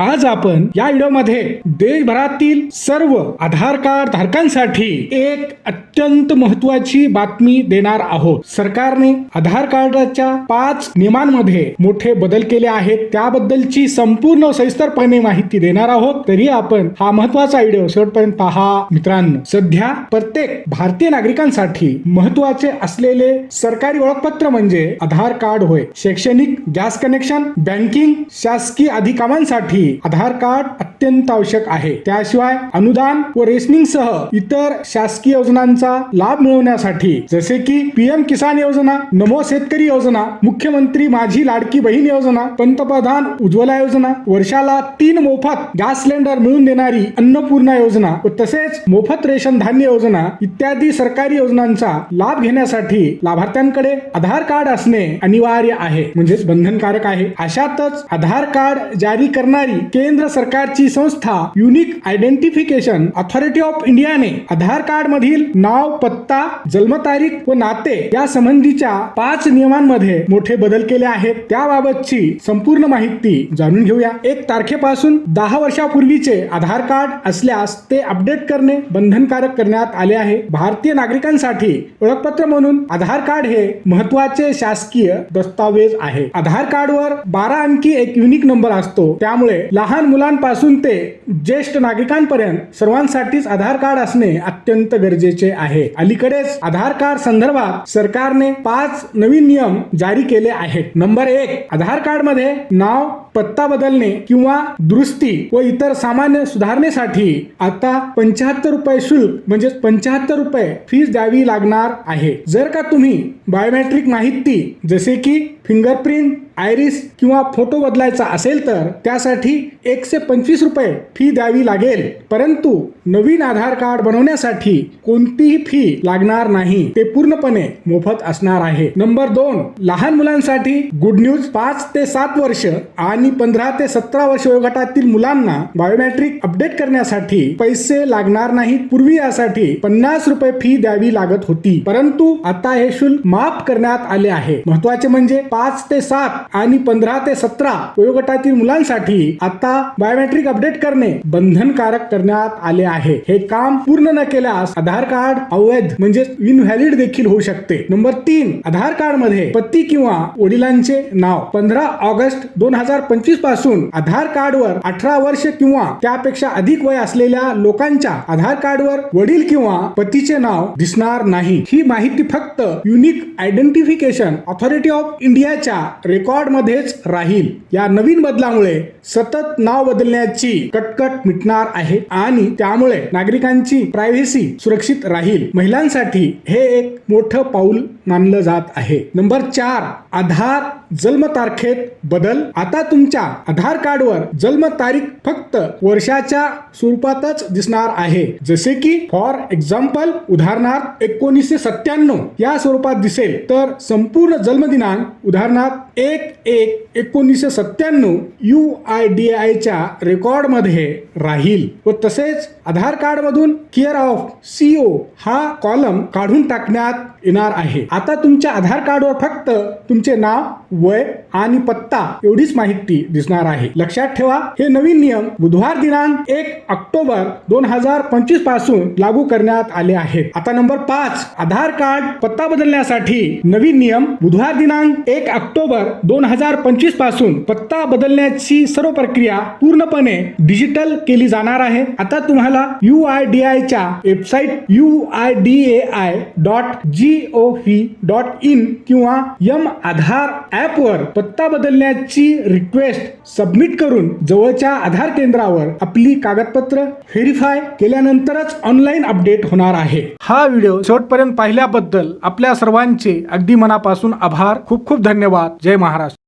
आज आपण या व्हिडिओमध्ये देशभरातील सर्व आधार कार्ड धारकांसाठी एक अत्यंत महत्वाची बातमी देणार आहोत. सरकारने आधार कार्डाच्या पाच नियमांमध्ये मोठे बदल केले आहेत. त्याबद्दलची संपूर्ण सविस्तरपणे माहिती देणार आहोत. तरी आपण हा महत्त्वाचा व्हिडिओ शेवटपर्यंत पहा. मित्रांनो सध्या प्रत्येक भारतीय नागरिकांसाठी महत्त्वाचे असलेले सरकारी ओळखपत्र म्हणजे आधार कार्ड होय. शैक्षणिक गॅस कनेक्शन बँकिंग शासकीय अधिकामांसाठी आधार कार्ड अत्यंत आवश्यक आहे. त्याशिवाय अनुदान व रेशनिंग सह इतर शासकीय योजनांचा लाभ मिळवण्यासाठी जसे की पीएम किसान योजना नमो शेतकरी योजना मुख्यमंत्री माझी लाडकी बहीण योजना पंतप्रधान उज्ज्वला योजना वर्षाला तीन मोफत गॅस सिलेंडर मिळून देणारी अन्नपूर्णा योजना व तसेच मोफत रेशन धान्य योजना इत्यादी सरकारी योजनांचा लाभ घेण्यासाठी लाभार्थ्यांकडे आधार कार्ड असणे अनिवार्य आहे. म्हणजेच बंधनकारक आहे. अशातच आधार कार्ड जारी करणारी केंद्र सरकारची संस्था युनिक आयडेंटिफिकेशन अथॉरिटी ऑफ इंडियाने आधार कार्ड मधील नाव पत्ता जन्मतारीख व नाते या संबंधीच्या पाच नियमांमध्ये मोठे बदल केले आहेत. त्याबाबतची संपूर्ण माहिती जाणून घेऊया. एक तारखेपासून दहा वर्षापूर्वीचे आधार कार्ड असल्यास ते अपडेट करणे बंधनकारक करण्यात आले आहे. भारतीय नागरिकांसाठी ओळखपत्र म्हणून आधार कार्ड हे महत्त्वाचे शासकीय दस्तावेज आहे. आधार कार्डवर बारा अंकी एक युनिक नंबर असतो. त्यामुळे लहान मुलांपासून ते ज्येष्ठ नागरिकांपर्यंत सर्वांसाठीच आधार कार्ड असणे अत्यंत गरजेचे आहे. अलीकडेच आधार कार्ड संदर्भात सरकारने पाच नवीन नियम जारी केले आहेत. नंबर एक आधार कार्डमध्ये नाव पत्ता बदलणे किंवा दुरुस्ती व इतर सामान्य सुधारणेसाठी आता पंच्याहत्तर रुपये शुल्क म्हणजे पंच्याहत्तर रुपये फीस द्यावी लागणार आहे. जर का तुम्ही बायोमेट्रिक माहिती जसे की फिंगरप्रिंट आयरिस किंवा फोटो बदलायचा असेल तर त्यासाठी एकशे पंचवीस रुपये फी द्यावी लागेल. परंतु नवीन आधार कार्ड बनवण्यासाठी कोणतीही फी लागणार नाही. ते पूर्णपणे मोफत असणार आहे. नंबर दोन लहान मुलांसाठी गुड न्यूज पाच ते सात वर्ष आणि पंधरा ते सतरा वर्ष वयोगटातील मुलांना बायोमेट्रिक अपडेट करण्यासाठी पैसे लागणार नाहीत पूर्वी यासाठी पन्नास रुपये फी द्यावी लागत होती. परंतु आता हे शुल्क माफ करण्यात आले आहे. महत्त्वाचे म्हणजे पाच ते सात आणि पंधरा ते सतरा वयोगटातील मुलांसाठी आता बायोमेट्रिक अपडेट करणे बंधनकारक करण्यात आले आहे. हे काम पूर्ण न केल्यास आधार कार्ड अवैध म्हणजे इनव्हॅलिड देखील होऊ शकते. नंबर तीन आधार कार्डमध्ये पती किंवा वडिलांचे नाव. पंधरा ऑगस्ट दोन हजार पंचवीसपासून आधार कार्डवर अठरा वर्ष किंवा त्यापेक्षा अधिक वय असलेल्या लोकांच्या आधार कार्डवर वडील किंवा पतीचे नाव दिसणार नाही. ही माहिती फक्त युनिक आयडेंटिफिकेशन ऑथॉरिटी ऑफ इंडियाच्या रेकॉर्ड मध्येच राहील. या नवीन बदलामुळे सतत नाव बदलण्याची कटकट मिटणार आहे आणि त्यामुळे नागरिकांची प्रायव्हसी सुरक्षित राहील. महिलांसाठी हे एक मोठं पाऊल मानलं जात आहे. नंबर चार आधार जन्मतारखेत बदल. आता तुमच्या आधार कार्डवर जन्मतारीख फक्त वर्षाच्या स्वरूपातच दिसणार आहे. जसे की फॉर एक्झाम्पल उदाहरणार्थ एकोणीसशे सत्त्याण्णव या स्वरूपात दिसेल. तर संपूर्ण जन्मदिनांक उदाहरणार्थ एक एक एकोणीसशे सत्त्याण्णव यू आय डी आयच्या रेकॉर्डमध्ये राहील. व तसेच आधार कार्ड मधून care of C O column काढून टाकण्यात येणार आहे. आता तुमच्या आधार कार्डवर फक्त तुमचे नाव वय आणि पत्ता एवढीच माहिती दिसणार आहे. लक्षात ठेवा हे नवीन नियम बुधवार दिनांक एक ऑक्टोबर दोन हजार पंचवीसपासून लागू करण्यात आले आहेत. आता नंबर पाच आधार कार्ड पत्ता बदलण्यासाठी नवीन नियम बुधवार दिनांक एक ऑक्टोबर दोन हजार पंचवीसपासून पत्ता बदलण्याची सर्व प्रक्रिया पूर्णपणे डिजिटल केली जाणार आहे. आता तुम्हाला यू आय डी आयच्या website U I D A I dot G O V dot in किंवा यम आधार ऍप वर पत्ता बदलण्याची रिक्वेस्ट सबमिट करून जवळच्या आधार केंद्रावर आपली कागदपत्र व्हेरीफाय केल्यानंतरच ऑनलाईन अपडेट होणार आहे. हा व्हिडिओ शेवटपर्यंत पाहिल्याबद्दल आपल्या सर्वांचे अगदी मनापासून आभार. खूप खूप धन्यवाद. जय महाराष्ट्र.